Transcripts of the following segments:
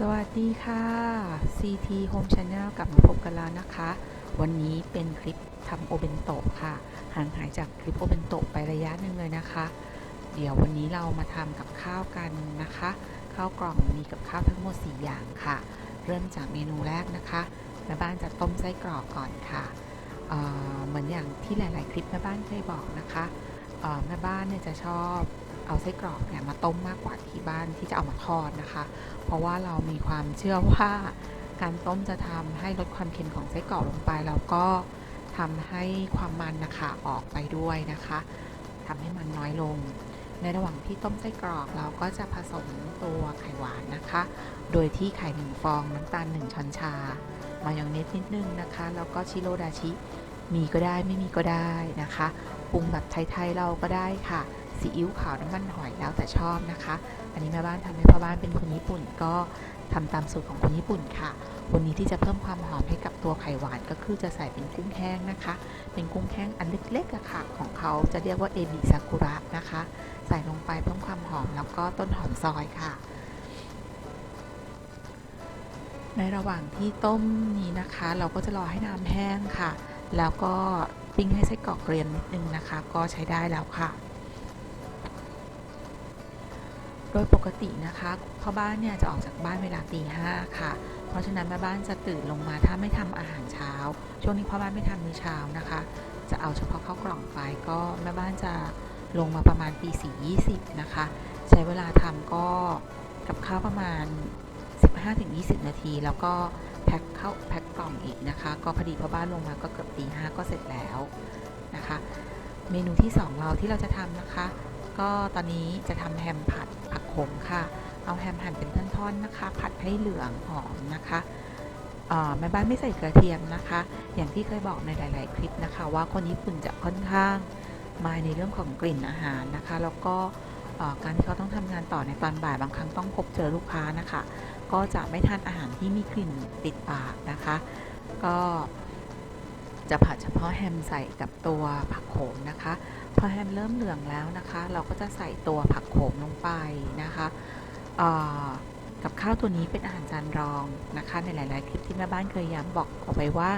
สวัสดีค่ะ CT Home Channel กลับมาพบกันแล้วนะคะ วันนี้เป็นคลิปทำโอเบนโตะค่ะ ห่างหายจากคลิปโอเบนโตะไประยะหนึ่งเลยนะคะ เดี๋ยววันนี้เรามาทำกับข้าวกันนะคะ ข้าวกล่องมีกับข้าวทั้งหมด 4 อย่างค่ะ เริ่มจากเมนูแรกนะคะแม่บ้านจะต้มไส้กรอกก่อนค่ะเเหมือนอย่างที่หลาย ๆ คลิปแม่บ้านเคยบอกนะคะแม่บ้านเนี่ยจะชอบ เอาไส้กรอกเนี่ยมาต้มมากกว่าที่บ้านที่จะเอามาทอดนะคะ เพราะว่าเรามีความเชื่อว่าการต้มจะทำให้ลดความเค็มของไส้กรอกลงไป แล้วก็ทำให้ความมันนะคะออกไปด้วยนะคะทำให้มันน้อยลง ในระหว่างที่ต้มไส้กรอกเราก็จะผสมตัวไข่หวานนะคะ โดยที่ไข่หนึ่งฟองน้ำตาล1ช้อนชา มายองเนสนิดนึงนะคะ แล้วก็ชิโรดาชิมีก็ได้ไม่มีก็ได้นะคะ ปรุงแบบไทยๆเราก็ได้ค่ะ ซีอิ๊วขาวน้ำมันหอยแล้วแต่ชอบนะคะ อันนี้แม่บ้านทำให้พ่อบ้านเป็นคนญี่ปุ่นก็ทำตามสูตรของคนญี่ปุ่นค่ะ วันนี้ที่จะเพิ่มความหอมให้กับตัวไข่หวานก็คือจะใส่เป็นกุ้งแห้งนะคะ เป็นกุ้งแห้งอันเล็กๆอะค่ะของเขาจะเรียกว่าเอบิซากุระนะคะ ใส่ลงไปเพิ่มความหอมแล้วก็ต้นหอมซอยค่ะ ในระหว่างที่ต้มนี้นะคะ เราก็จะรอให้น้ำแห้งค่ะ แล้วก็ปิ้งให้ไส้กรอกเกรียมนิดนึงนะคะ ก็ใช้ได้แล้วค่ะ โดยปกตินะคะพ่อบ้านเนี่ยจะออกจากบ้านเวลาตีห้าค่ะ เพราะฉะนั้นแม่บ้านจะตื่นลงมาถ้าไม่ทำอาหารเช้า ช่วงนี้พ่อบ้านไม่ทำมื้อเช้านะคะ จะเอาเฉพาะข้าวกล่องไปก็แม่บ้านจะลงมาประมาณตีสี่ยี่สิบนะคะ ใช้เวลาทำก็กับข้าวประมาณ 15-20 นาที แล้วก็แพ็คเข้าแพ็คกล่องอีกนะคะ ก็พอดีพ่อบ้านลงมาก็เกือบตีห้าก็เสร็จแล้วนะคะ เมนูที่ 2 เราที่เราจะทำนะคะ ก็ตอนนี้จะทำแฮมผัดผัก ขมค่ะ เอาแฮมหั่นเป็นท่อนๆนะคะ ผัดให้เหลืองหอมนะคะแม่บ้านไม่ใส่กระเทียมนะคะ อย่างที่เคยบอกในหลาย ๆ คลิปนะคะ ว่าคนญี่ปุ่นจะค่อนข้างมาในเรื่องของกลิ่นอาหารนะคะ แล้วก็การที่เขาต้องทำงานต่อในตอนบ่ายบางครั้งต้องพบเจอลูกค้านะคะ ก็จะไม่ทานอาหารที่มีกลิ่นติดปากนะคะ ก็ จะผัดเฉพาะแฮมใส่กับตัวผักโขมนะคะ พอแฮมเริ่มเหลืองแล้วนะคะ เราก็จะใส่ตัวผักโขมลงไปนะคะกับข้าวตัวนี้เป็นอาหารจานรองนะคะ ในหลาย ๆ คลิปที่แม่บ้านเคยย้ำบอกเอาไว้ว่า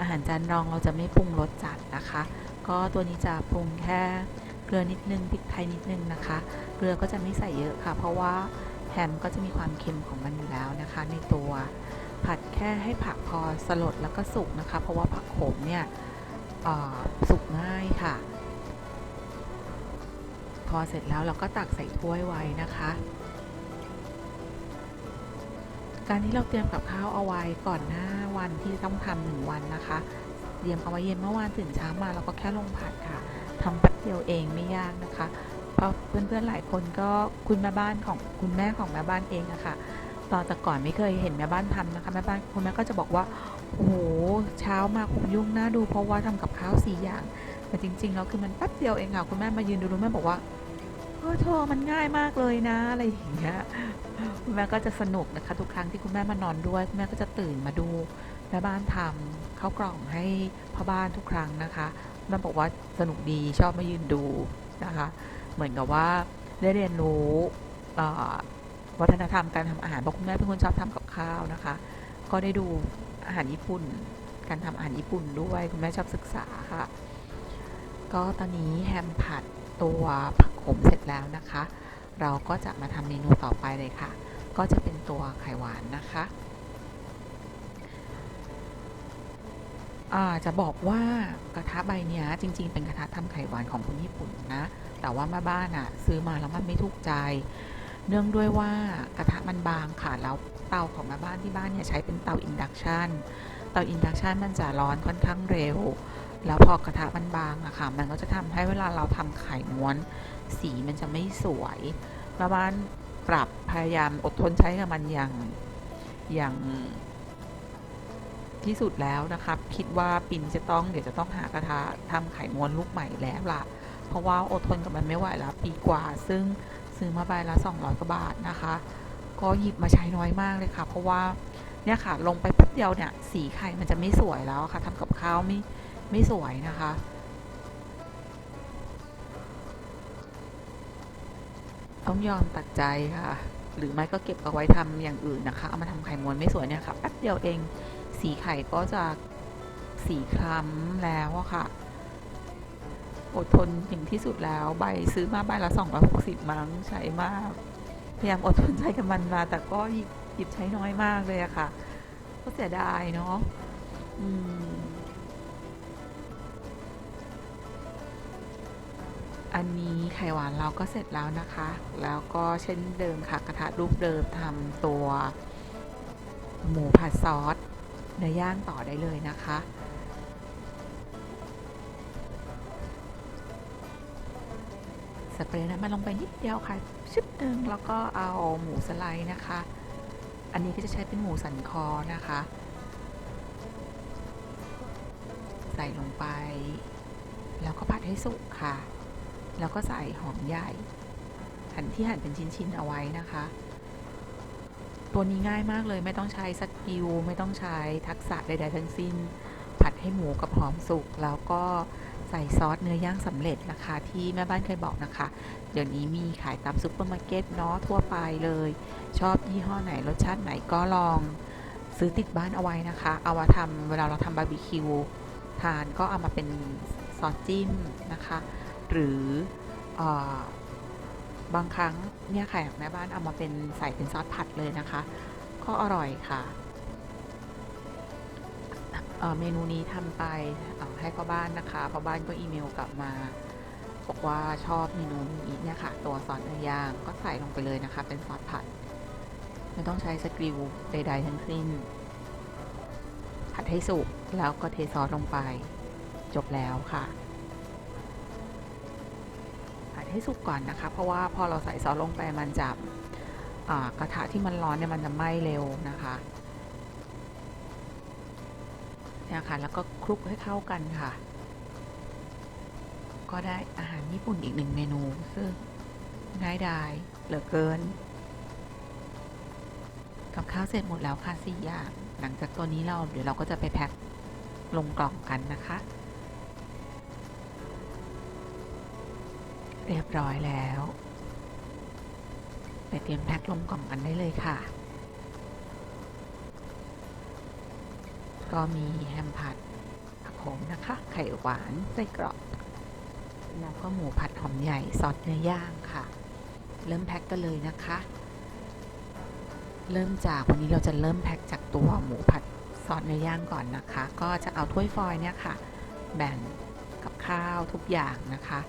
อาหารจานรองเราจะไม่ปรุงรสจัดนะคะ ก็ตัวนี้จะปรุงแค่เกลือนิดนึงพริกไทยนิดนึงนะคะ เกลือก็จะไม่ใส่เยอะค่ะ เพราะว่าแฮมก็จะมีความเค็มของมันอยู่แล้วนะคะ ในตัว ผัดแค่ให้ผักพอสลดแล้วก็สุกนะคะ เพราะว่าผักโขมเนี่ยสุกง่ายค่ะ พอเสร็จแล้วเราก็ตักใส่ถ้วยไว้นะคะ การที่เราเตรียมกับข้าวเอาไว้ก่อนหน้าวันที่ต้องทำหนึ่งวันนะคะเตรียมเอาไว้เย็นเมื่อวานตื่นเช้ามาเราก็แค่ลงผัดค่ะทำแป๊บเดียวเองไม่ยากนะคะ เพราะเพื่อนๆหลายคนก็คุณแม่บ้านของคุณแม่ของแม่บ้านเองอะค่ะ ตอนแต่ก่อนไม่เคยเห็นแม่บ้านทำนะคะแม่บ้านคุณแม่ก็จะบอกว่าโอ้โหเช้ามาคงยุ่งน่าดูเพราะว่าทำกับข้าวสี่อย่างแต่จริงๆแล้วคือมันแป๊บเดียวเองค่ะคุณแม่มายืนดูแม่บอกว่าเออเธอมันง่ายมากเลยนะอะไรอย่างเงี้ยคุณแม่ก็จะสนุกนะคะ ทุกครั้งที่คุณแม่มานอนด้วยคุณแม่ก็จะตื่นมาดูแม่บ้านทำข้าวกล่องให้พ่อบ้านทุกครั้งนะคะแม่บอกว่าสนุกดีชอบมายืนดูนะคะ เหมือนกับว่าได้เรียนรู้อ่อ วัฒนธรรมการทำอาหารเพราะคุณแม่เป็นคนชอบทำกับข้าวนะคะ ก็ได้ดูอาหารญี่ปุ่น การทำอาหารญี่ปุ่นด้วยคุณแม่ชอบศึกษาค่ะ ก็ตอนนี้แฮมผัดตัวผักขมเสร็จแล้วนะคะ เราก็จะมาทำเมนูต่อไปเลยค่ะ ก็จะเป็นตัวไข่หวานนะคะจะบอกว่ากระทะใบนี้จริง ๆ เป็นกระทะทำไข่หวานของคนญี่ปุ่นนะ แต่ว่าแม่บ้านอะซื้อมาแล้วมันไม่ถูกใจ เนื่องด้วยว่ากระทะมันบางค่ะ แล้วเตาของแม่บ้านที่บ้านเนี่ยใช้เป็นเตาอินดักชันเตาอินดักชันมันจะร้อนค่อนข้างเร็ว แล้วพอกระทะมันบางอะค่ะ มันก็จะทำให้เวลาเราทำไข่ม้วน สีมันจะไม่สวยแม่บ้านปรับพยายามอดทนใช้กับมันอย่างอย่างที่สุดแล้วนะคะคิดว่าปินจะต้องเดี๋ยวจะต้องหากระทะทำไข่ม้วนลูกใหม่แล้วล่ะ เพราะว่าอดทนกับมันไม่ไหวแล้วปีกว่า ซึ่ง ซื้อมาใบละ 200กว่าบาทนะคะ ก็หยิบมาใช้น้อยมากเลยค่ะ เพราะว่าเนี่ยค่ะลงไปแป๊บเดียวเนี่ยสีไข่มันจะไม่สวยแล้วค่ะทำกับข้าวไม่ไม่สวยนะคะต้องยอมตัดใจค่ะ หรือไม่ก็เก็บเอาไว้ทำอย่างอื่นนะคะ เอามาทำไข่ม้วนไม่สวยเนี่ยค่ะ แป๊บเดียวเอง สีไข่ก็จะสีคล้ำแล้วอะค่ะ อดทนถึงที่สุดแล้ว ใบซื้อมาใบละ260มั้งใช้มาก พยายามอดทนใช้กับมันมา แต่ก็ยิบหยิบใช้น้อยมากเลยอะค่ะ ก็เสียดายเนาะอืมอันนี้ไข่หวานเราก็เสร็จแล้วนะคะ แล้วก็เช่นเดิมค่ะกระทะรูปเดิมทำตัวหมูผัดซอสเนื้อย่างต่อได้เลยนะคะ สเปรย์น้ำมันลงไปนิดเดียวค่ะชิบหนึ่งแล้วก็เอาหมูสไลด์นะคะ อันนี้ก็จะใช้เป็นหมูสันคอนะคะ ใส่ลงไป แล้วก็ผัดให้สุกค่ะ แล้วก็ใส่หอมใหญ่หั่นที่หั่นเป็นชิ้นๆเอาไว้นะคะ ตัวนี้ง่ายมากเลยไม่ต้องใช้สกิลไม่ต้องใช้ทักษะใดๆทั้งสิ้น ผัดให้หมูกับหอมสุกแล้วก็ ใส่ซอสเนื้อย่างสำเร็จนะคะที่แม่บ้านเคยบอกนะคะ เดี๋ยวนี้มีขายตามซุปเปอร์มาร์เก็ตเนาะทั่วไปเลย ชอบยี่ห้อไหนรสชาติไหนก็ลองซื้อติดบ้านเอาไว้นะคะ เอามาทำเวลาเราทำบาร์บีคิวทานก็เอามาเป็นซอสจิ้มนะคะ หรือออบางครั้งเนี่ยค่ะแม่บ้านเอามาเป็นใส่เป็นซอสผัดเลยนะคะ ก็อร่อยค่ะ เมนูนี้ทำไปให้พ่อบ้านนะคะพ่อบ้านก็อีเมลกลับมาบอกว่าชอบเมนูนี้เนี่ยค่ะ ตัวซอสเนื้อย่างก็ใส่ลงไปเลยนะคะ เป็นซอสผัด ไม่ต้องใช้สกริวใดๆทั้งสิ้น ผัดให้สุกแล้วก็เทซอสลงไป จบแล้วค่ะ ผัดให้สุกก่อนนะคะ เพราะว่าพอเราใส่ซอสลงไปมันจะกระทะที่มันร้อนเนี่ยมันจะไหม้เร็วนะคะ นี่ยค่ะแล้วก็คลุกให้เข้ากันค่ะ ก็ได้อาหารญี่ปุ่นอีกหนึ่งเมนู ซึ่งง่ายดายเหลือเกิน กับข้าวเสร็จหมดแล้วค่ะสี่อย่างหลังจากตัวนี้เราเดี๋ยวเราก็จะไปแพ็คลงกล่องกันนะคะ เรียบร้อยแล้ว ไปเตรียมแพ็คลงกล่องกันได้เลยค่ะ ก็มีแฮมผัดผักโขมนะคะ ไข่หวานไส้กรอกแล้วก็หมูผัดหอมใหญ่ซอสเนื้อย่างค่ะ เริ่มแพ็คกันเลยนะคะ เริ่มจากวันนี้เราจะเริ่มแพ็คจากตัวหมูผัดซอสเนื้อย่างก่อนนะคะ ก็จะเอาถ้วยฟอยล์เนี่ยค่ะ แบ่งกับข้าวทุกอย่างนะคะ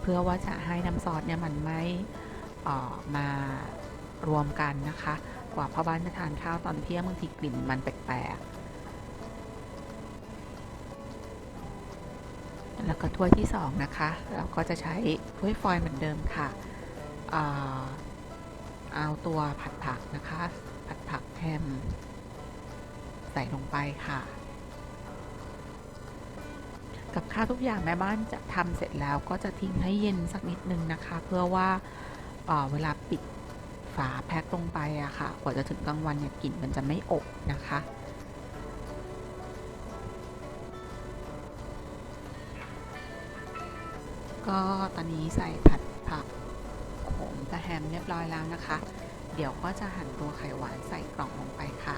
เพื่อว่าจะให้น้ำซอสเนี่ยมันไม่ออกมารวมกันนะคะ กว่าพ่อบ้านจะทานข้าวตอนเที่ยงบางทีกลิ่นมันแปลกๆ แล้วก็ถ้วยที่สองนะคะ เราก็จะใช้ถ้วยฟอยล์เหมือนเดิมค่ะเอ่อเอาตัวผัดผักนะคะ ผัดผักแฮมใส่ลงไปค่ะ กับข้าวทุกอย่างแม่บ้านจะทำเสร็จแล้วก็จะทิ้งให้เย็นสักนิดนึงนะคะ เพื่อว่าเอ่อเวลาปิดฝาแพ็คลงไปอะค่ะ กว่าจะถึงกลางวันเนี่ยกลิ่นมันจะไม่อบนะคะ ก็ตอนนี้ใส่ผัดผักโขมกระแฮมเรียบร้อยแล้วนะคะ เดี๋ยวก็จะหั่นตัวไข่หวานใส่กล่องลงไปค่ะ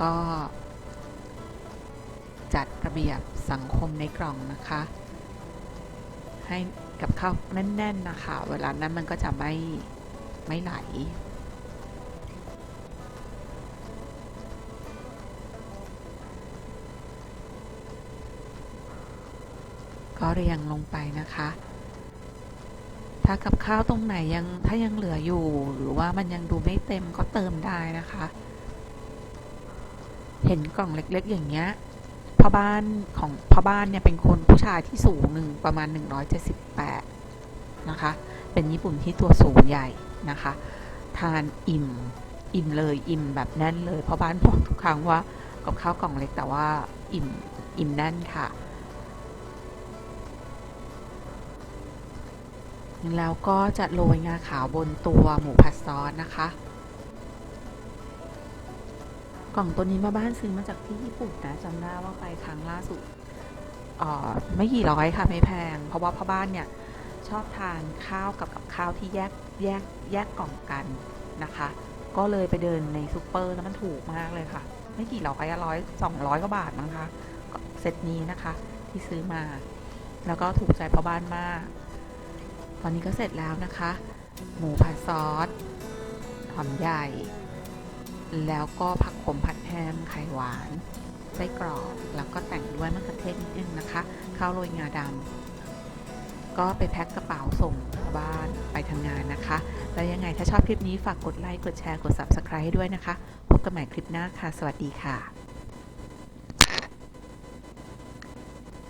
ก็ เบียบสังคมในกล่องนะคะ ให้กับข้าวแน่น ๆ นะคะ เวลานั้นมันก็จะไม่ไม่ไหลก็เรียงลงไปนะคะ ถ้ากับข้าวตรงไหนยังถ้ายังเหลืออยู่หรือว่ามันยังดูไม่เต็มก็เติมได้นะคะ เห็นกล่องเล็กๆอย่างเงี้ย พ่อบ้านของพ่อบ้านเนี่ยเป็นคนผู้ชายที่สูงหนึ่งประมาณ 178 นะคะ เป็นญี่ปุ่นที่ตัวสูงใหญ่นะคะ ทานอิ่มอิ่มเลยอิ่มแบบแน่นเลยพ่อบ้านบอกทุกครั้งว่ากับข้าวกล่องเล็กแต่ว่าอิ่มอิ่มแน่นค่ะ แล้วก็จะโรยงาขาวบนตัวหมูผัดซอสนะคะ กล่องตัวนี้มาบ้านซื้อมาจากที่ญี่ปุ่นนะจำได้ว่าไปครั้งล่าสุดเอ่อไม่กี่ร้อยค่ะไม่แพง เพราะว่าพ่อบ้านเนี่ยชอบทานข้าวกับกับข้าวที่แยกแยกแยกกล่องกันนะคะ ก็เลยไปเดินในซูเปอร์แล้วมันถูกมากเลยค่ะ ไม่กี่ร้อยร้อยสองร้อยกว่าบาทมั้งคะเซตนี้นะคะที่ซื้อมา แล้วก็ถูกใจพ่อบ้านมาก ตอนนี้ก็เสร็จแล้วนะคะ หมูผัดซอสหอมใหญ่ แล้วก็ผักขมผัดแห้มไข่หวานไส้กรอกแล้วก็แต่งด้วยมะเขือเทศนิดนึงนะคะข้าวโรยงาดำก็ไปแพ็คกระเป๋าส่งถึงบ้านไปทำงานนะคะ แล้วยังไงถ้าชอบคลิปนี้ฝากกดไลค์กดแชร์กด Subscribe ให้ด้วยนะคะ พบกันใหม่คลิปหน้าค่ะ สวัสดีค่ะ